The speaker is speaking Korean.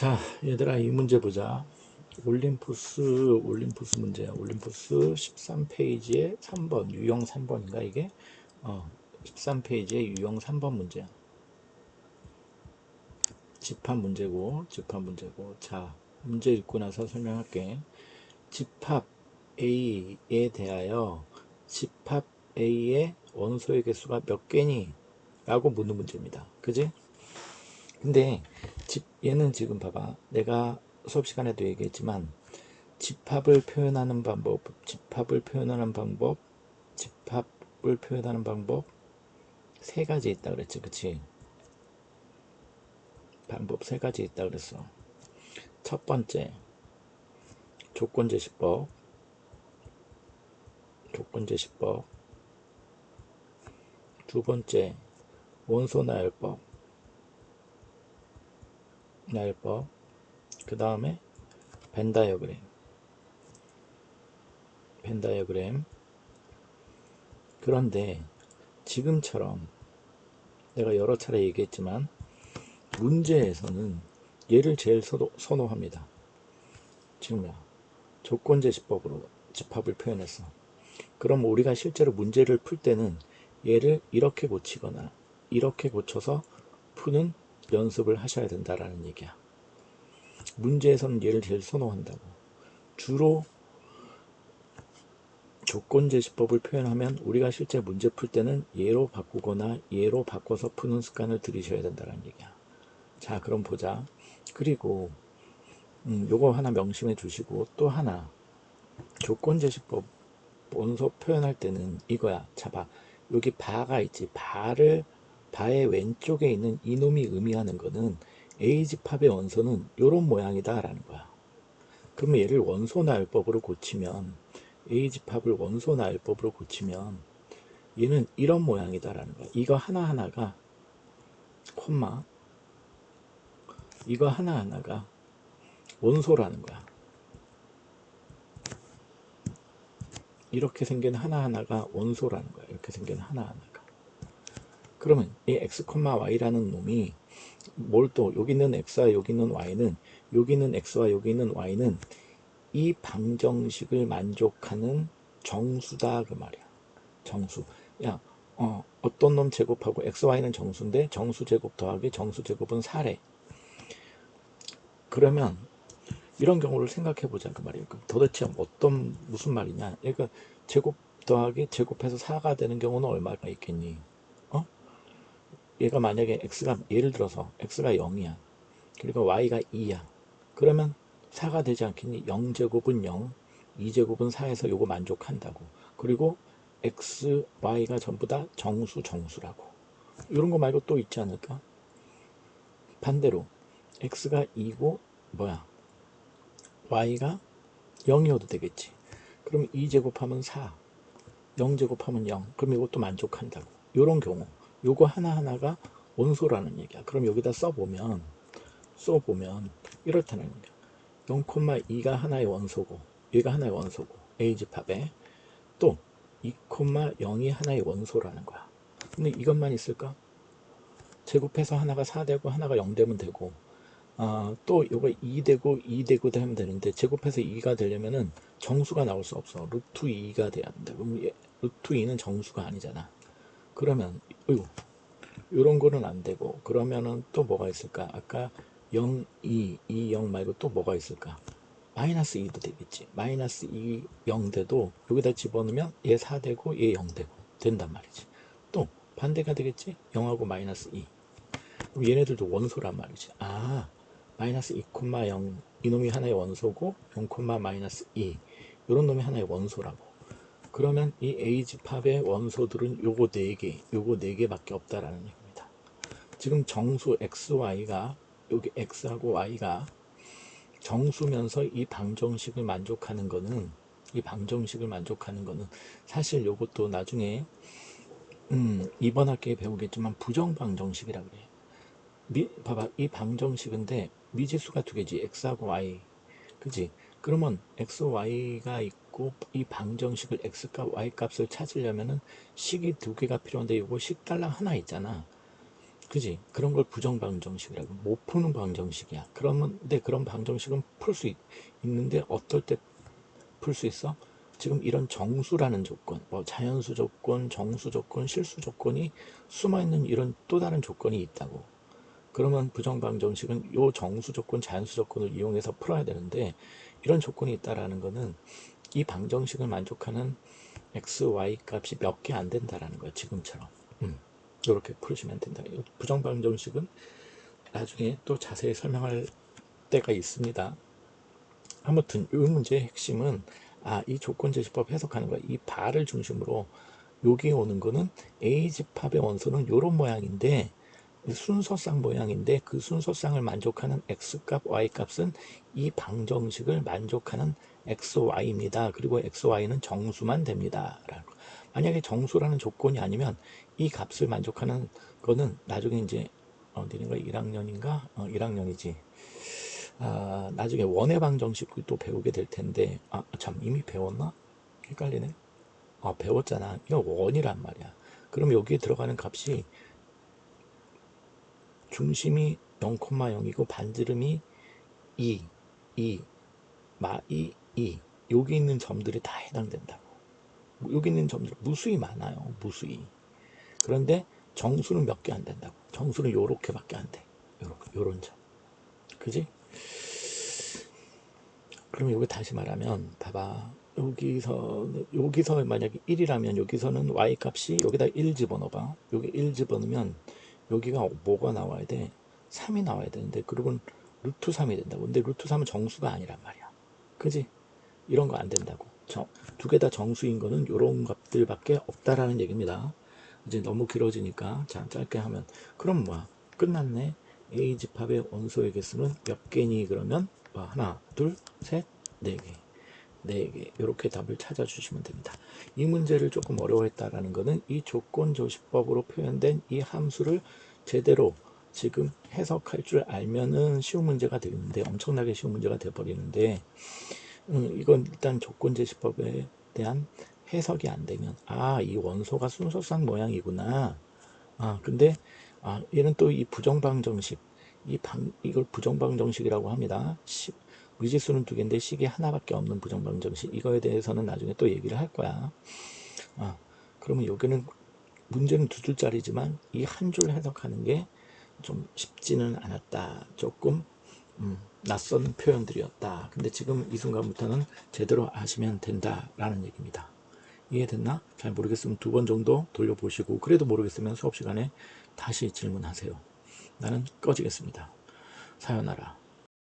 자, 얘들아, 이 문제 보자. 올림푸스, 올림푸스 문제야. 올림푸스 13페이지에 3번, 유형 3번인가, 이게? 어, 13페이지에 유형 3번 문제야. 집합 문제고, 집합 문제고. 자, 문제 읽고 나서 설명할게. 집합 A에 대하여 집합 A의 원소의 개수가 몇 개니? 라고 묻는 문제입니다. 그지? 근데 집 얘는 지금 봐봐. 내가 수업 시간에도 얘기했지만 집합을 표현하는 방법 집합을 표현하는 방법 집합을 표현하는 방법 세 가지 있다 그랬지 그치? 방법 세 가지 있다 그랬어. 첫 번째 조건제시법. 조건제시법. 두 번째 원소나열법 나열법 그 다음에 벤다이어그램. 벤다이어그램. 그런데 지금처럼 내가 여러 차례 얘기했지만 문제에서는 얘를 제일 선호, 선호합니다. 지금요 조건제시법으로 집합을 표현했어 그럼 우리가 실제로 문제를 풀 때는 얘를 이렇게 고치거나 이렇게 고쳐서 푸는 연습을 하셔야 된다라는 얘기야. 문제에서는 얘를 제일 선호한다고. 주로 조건 제시법을 표현하면 우리가 실제 문제 풀 때는 얘로 바꾸거나 얘로 바꿔서 푸는 습관을 들이셔야 된다는 얘기야. 자, 그럼 보자. 그리고 음, 요거 하나 명심해 주시고 또 하나 조건 제시법 원소 표현할 때는 이거야. 자, 봐. 여기 바가 있지. 바를 바의 왼쪽에 있는 이놈이 의미하는 거는 A집합의 원소는 이런 모양이다 라는 거야. 그러면 얘를 원소 나열법으로 고치면 A집합을 원소 나열법으로 고치면 얘는 이런 모양이다 라는 거야. 이거 하나하나가 콤마 이거 하나하나가 원소라는 거야. 이렇게 생긴 하나하나가 원소라는 거야. 이렇게 생긴 하나하나. 그러면 이 x, y라는 놈이 뭘 또 여기 있는 x와 여기 있는 y는 여기 있는 x와 여기 있는 y는 이 방정식을 만족하는 정수다 그 말이야. 정수. 야, 어, 어떤 놈 제곱하고 x, y는 정수인데 정수 제곱 더하기 정수 제곱은 4래. 그러면 이런 경우를 생각해 보자 그 말이에요. 도대체 어떤 무슨 말이냐? 그러니까 제곱 더하기 제곱해서 4가 되는 경우는 얼마가 있겠니? 얘가 만약에 x가 예를 들어서 x가 0이야. 그리고 y가 2야. 그러면 4가 되지 않겠니? 0제곱은 0, 2제곱은 4에서 요거 만족한다고. 그리고 x, y가 전부 다 정수, 정수라고. 이런 거 말고 또 있지 않을까? 반대로 x가 2고 뭐야? y가 0이어도 되겠지. 그럼 2제곱하면 4, 0제곱하면 0. 그럼 이것도 만족한다고. 이런 경우. 요거 하나하나가 원소라는 얘기야. 그럼 여기다 써보면, 써보면, 이렇다는 얘기야. 0,2가 하나의 원소고, 얘가 하나의 원소고, A집합에, 또 2,0이 하나의 원소라는 거야. 근데 이것만 있을까? 제곱해서 하나가 4 되고, 하나가 0 되면 되고, 아, 또 요거 2 되고 2 되고 되면 되는데 제곱해서 2가 되려면은 정수가 나올 수 없어. 루트 2가 돼야 된다. 그럼 루트 2는 정수가 아니잖아. 그러면 어이구 이런 거는 안 되고 그러면은 또 뭐가 있을까? 아까 0, 2, 2, 0 말고 또 뭐가 있을까? 마이너스 2도 되겠지. 마이너스 2, 0 돼도 여기다 집어넣으면 얘 4 되고 얘 0 되고 된단 말이지. 또 반대가 되겠지? 0하고 마이너스 2 그럼 얘네들도 원소란 말이지. 아 마이너스 2,0 이놈이 하나의 원소고 0, 마이너스 2 이런 놈이 하나의 원소라고 그러면 이 A집합의 원소들은 요거 4개, 요거 4개밖에 없다라는 얘기입니다. 지금 정수 XY가 여기 X하고 Y가 정수면서 이 방정식을 만족하는 거는 이 방정식을 만족하는 거는 사실 요것도 나중에 음, 이번 학기에 배우겠지만 부정방정식이라 그래. 미, 봐봐 이 방정식인데 미지수가 두 개지 x하고 y 그지 그러면 x, y가 있고 이 방정식을 x값, y값을 찾으려면은 식이 두 개가 필요한데 이거 식달랑 하나 있잖아. 그지? 그런 걸 부정방정식이라고 못 푸는 방정식이야. 그러면 근데 그런 방정식은 풀 수 있는데 어떨 때 풀 수 있어? 지금 이런 정수라는 조건, 뭐 자연수 조건, 정수 조건, 실수 조건이 숨어 있는 이런 또 다른 조건이 있다고. 그러면 부정방정식은 요 정수 조건, 자연수 조건을 이용해서 풀어야 되는데 이런 조건이 있다라는 거는 이 방정식을 만족하는 x, y 값이 몇 개 안 된다라는 거야 지금처럼. 음, 이렇게 풀으시면 된다. 이 부정방정식은 나중에 또 자세히 설명할 때가 있습니다. 아무튼 이 문제의 핵심은 아, 이 조건 제시법 해석하는 거야. 이 바를 중심으로 여기 오는 거는 A 집합의 원소는 이런 모양인데 순서상 모양인데 그 순서상을 만족하는 x값, y값은 이 방정식을 만족하는 xy입니다. 그리고 xy는 정수만 됩니다. 만약에 정수라는 조건이 아니면 이 값을 만족하는 거는 나중에 이제 어디인가 1학년인가? 어, 1학년이지. 아, 나중에 원의 방정식을 또 배우게 될 텐데 아, 참 이미 배웠나? 헷갈리네. 아, 배웠잖아. 이거 원이란 말이야. 그럼 여기에 들어가는 값이 중심이 0,0이고 반지름이 2, 2, 마 2, 2. 여기 있는 점들이 다 해당된다고. 여기 있는 점들 무수히 많아요. 무수히. 그런데 정수는 몇 개 안 된다고. 정수는 요렇게 밖에 안 돼. 요렇게, 요런 점. 그지? 그럼 여기 다시 말하면 봐봐. 여기서 여기서 만약에 1이라면 여기서는 y 값이 여기다 1 집어넣어봐. 여기 1 집어넣으면 여기가 뭐가 나와야 돼? 3이 나와야 되는데 그러면 루트 3이 된다고. 근데 루트 3은 정수가 아니란 말이야. 그지? 이런 거 안 된다고. 두 개 다 정수인 거는 이런 것들밖에 없다라는 얘기입니다. 이제 너무 길어지니까 자 짧게 하면 그럼 뭐야? 끝났네. A 집합의 원소의 개수는 몇 개니? 그러면 뭐 하나, 둘, 셋, 네 개. 4개 이렇게 답을 찾아주시면 됩니다. 이 문제를 조금 어려워했다라는 것은 이 조건조시법으로 표현된 이 함수를 제대로 지금 해석할 줄 알면은 쉬운 문제가 되는데 엄청나게 쉬운 문제가 돼버리는데 음, 이건 일단 조건제시법에 대한 해석이 안 되면 아 이 원소가 순서상 모양이구나 아 근데 아 얘는 또 이 부정방정식 이 방 이걸 부정방정식이라고 합니다. 10, 의지수는 두 개인데 시계 하나밖에 없는 부정방정식 이거에 대해서는 나중에 또 얘기를 할 거야. 어, 그러면 여기는 문제는 두 줄짜리지만 이 한 줄 해석하는 게 좀 쉽지는 않았다. 조금 음, 낯선 표현들이었다. 근데 지금 이 순간부터는 제대로 아시면 된다라는 얘기입니다. 이해됐나? 잘 모르겠으면 두 번 정도 돌려보시고 그래도 모르겠으면 수업 시간에 다시 질문하세요. 나는 꺼지겠습니다. 사연하라.